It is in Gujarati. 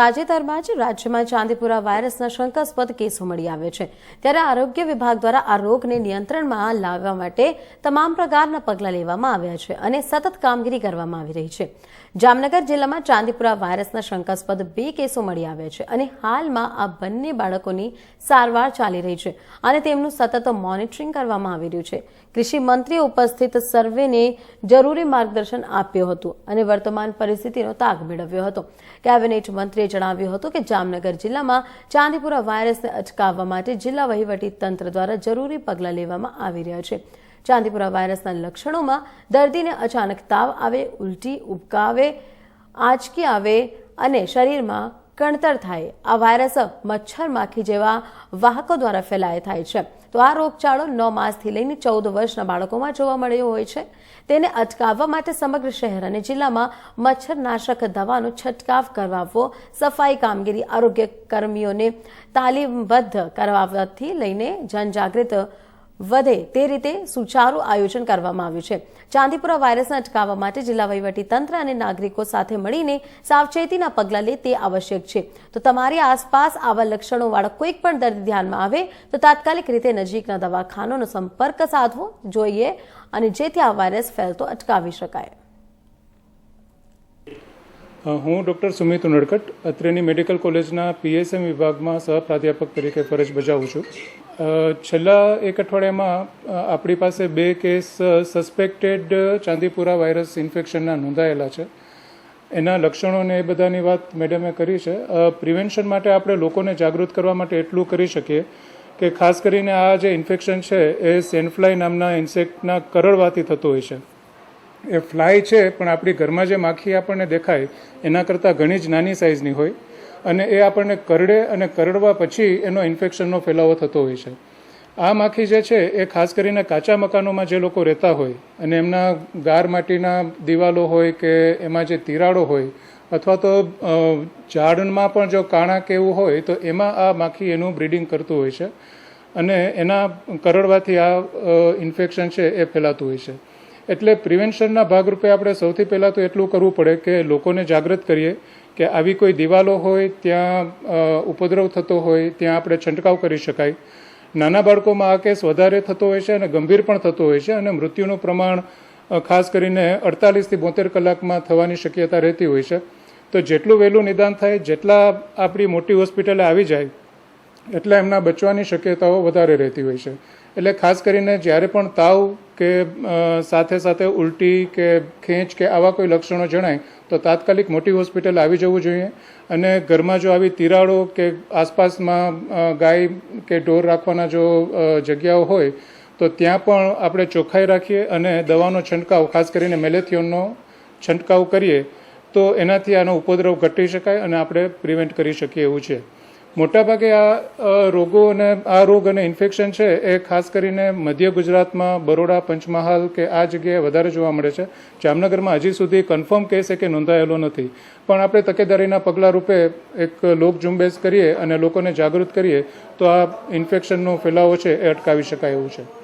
તાજેતરમાં જ રાજ્યમાં ચાંદીપુરા વાયરસના શંકાસ્પદ કેસો મળી આવે છે. ત્યારે આરોગ્ય વિભાગ દ્વારા આ રોગને નિયંત્રણમાં લાવવા માટે તમામ પ્રકારના પગલાં લેવામાં આવ્યા છે અને સતત કામગીરી કરવામાં આવી રહી છે. જામનગર જિલ્લામાં ચાંદીપુરા વાયરસના શંકાસ્પદ બે કેસો મળી આવ્યા છે અને હાલમાં આ બંને બાળકોની સારવાર ચાલી રહી છે અને તેમનું સતત મોનિટરિંગ કરવામાં આવી રહ્યું છે. કૃષિ મંત્રીએ ઉપસ્થિત સર્વેને જરૂરી માર્ગદર્શન આપ્યું હતું અને વર્તમાન પરિસ્થિતિનો તાગ મેળવ્યો હતો. કેબિનેટ મંત્રીએ જણાવ્યું હતું કે જામનગર જિલ્લામાં ચાંદીપુરા વાયરસને અટકાવવા માટે જિલ્લા વહીવટી તંત્ર દ્વારા જરૂરી પગલાં લેવામાં આવી રહ્યા છે. ચાંદીપુરા વાયરસના લક્ષણોમાં દર્દીને અચાનક તાવ આવે, ઉલટી ઉબકા આવે આંચકી આવે અને શરીરમાં કણતર થાય. આ વાયરસ મચ્છર માખી જેવા વાહકો દ્વારા ફેલાય થાય છે. તો આ રોગચાળો નવ માસથી લઈને ચૌદ વર્ષના બાળકોમાં જોવા મળ્યો હોય છે. તેને અટકાવવા માટે સમગ્ર શહેર અને જિલ્લામાં મચ્છરનાશક દવાનો છંટકાવ કરાવવો, સફાઈ કામગીરી આરોગ્ય કર્મીઓને તાલીમબદ્ધ કરાવવાથી લઈને જનજાગૃત વધે તે રીતે સુચારું આયોજન કરવામાં આવ્યું છે. ચાંદીપુરા વાયરસને અટકાવવા માટે જિલ્લા તંત્ર અને નાગરિકો સાથે મળીને સાવચેતીના પગલાં લે તે આવશ્યક છે. તો તમારી આસપાસ આવા લક્ષણોવાળા કોઈક પણ દર્દ ધ્યાનમાં આવે તો તાત્કાલિક રીતે નજીકના દવાખાનાનો સંપર્ક સાધવો જોઈએ અને જેથી આ વાયરસ ફેલતો અટકાવી શકાય. હું ડૉક્ટર સુમિત ઉનડકટ, અત્રેની મેડિકલ કોલેજના પીએસએમ વિભાગમાં સહપ્રાધ્યાપક તરીકે ફરજ બજાવું છું. છેલ્લા એક અઠવાડિયામાં આપણી પાસે બે કેસ સસ્પેક્ટેડ ચાંદીપુરા વાયરસ ઇન્ફેક્શનના નોંધાયેલા છે. એના લક્ષણો ને એ બધાની વાત મેડમે કરી છે. પ્રિવેન્શન માટે આપણે લોકોને જાગૃત કરવા માટે એટલું કરી શકીએ કે ખાસ કરીને આ જે ઇન્ફેક્શન છે, એ સેન્ડફ્લાય નામના ઇન્સેક્ટના કરડવાથી થતું હોય છે. એ ફ્લાય છે, પણ આપણી ઘરમાં જે માખી આપણને દેખાય, એના કરતાં ઘણી જ નાની સાઇઝની હોય. અને એ આપણને કરડે અને કરડવા પછી એનો ઇન્ફેક્શનનો ફેલાવો થતો હોય છે. આ માખી જે છે, એ ખાસ કરીને કાચા મકાનોમાં જે લોકો રહેતા હોય, અને એમના ગાર માટીના દિવાલો હોય કે એમાં જે તિરાડો હોય, અથવા તો ઝાડમાં પણ જો કાણા કે એવું હોય, તો એમાં આ માખી એનું બ્રીડિંગ કરતું હોય છે. અને એના કરડવાથી આ ઇન્ફેક્શન છે, એ ફેલાતું હોય છે. એટલે પ્રિવેન્શનના ભાગરૂપે આપણે સૌથી પહેલાં તો એટલું કરવું પડે કે લોકોને જાગૃત કરીએ કે આવી કોઈ દિવાલો હોય, ત્યાં ઉપદ્રવ થતો હોય, ત્યાં આપણે છંટકાવ કરી શકાય. નાના બાળકોમાં આ કેસ વધારે થતો હોય છે અને ગંભીર પણ થતો હોય છે અને મૃત્યુનું પ્રમાણ ખાસ કરીને અડતાલીસથી બોતેર કલાકમાં થવાની શક્યતા રહેતી હોય છે. તો જેટલું વહેલું નિદાન થાય, જેટલા આપણી મોટી હોસ્પિટલે આવી જાય, એટલે એમના બચવાની શક્યતાઓ વધારે રહેતી હોય છે. એટલે ખાસ કરીને જ્યારે પણ તાવ કે સાથે સાથે ઉલટી કે ખેંચ કે આવા કોઈ લક્ષણો જણાય, તો તાત્કાલિક મોટી હોસ્પિટલ આવી જવું જોઈએ. અને ઘરમાં જો આવી તિરાડો કે આસપાસમાં ગાય કે ઢોર રાખવાના જો જગ્યાઓ હોય, તો ત્યાં પણ આપણે ચોખ્ખાઈ રાખીએ અને દવાનો છંટકાવ, ખાસ કરીને મેલેથિયોનનો છંટકાવ કરીએ, તો એનાથી આનો ઉપદ્રવ ઘટી શકાય અને આપણે પ્રિવેન્ટ કરી શકીએ એવું છે. મોટાભાગે આ રોગો અને આ રોગ અને ઇન્ફેક્શન છે એ ખાસ કરીને મધ્ય ગુજરાતમાં બરોડા, પંચમહાલ કે આ જગ્યાએ વધારે જોવા મળે છે. જામનગરમાં હજી સુધી કન્ફર્મ કેસ કે નોંધાયેલો નથી. પણ આપણે તકેદારીના પગલાં રૂપે એક લોક ઝુંબેશ કરીએ અને લોકોને જાગૃત કરીએ, તો આ ઇન્ફેક્શનનો ફેલાવો છે એ અટકાવી શકાય એવું છે.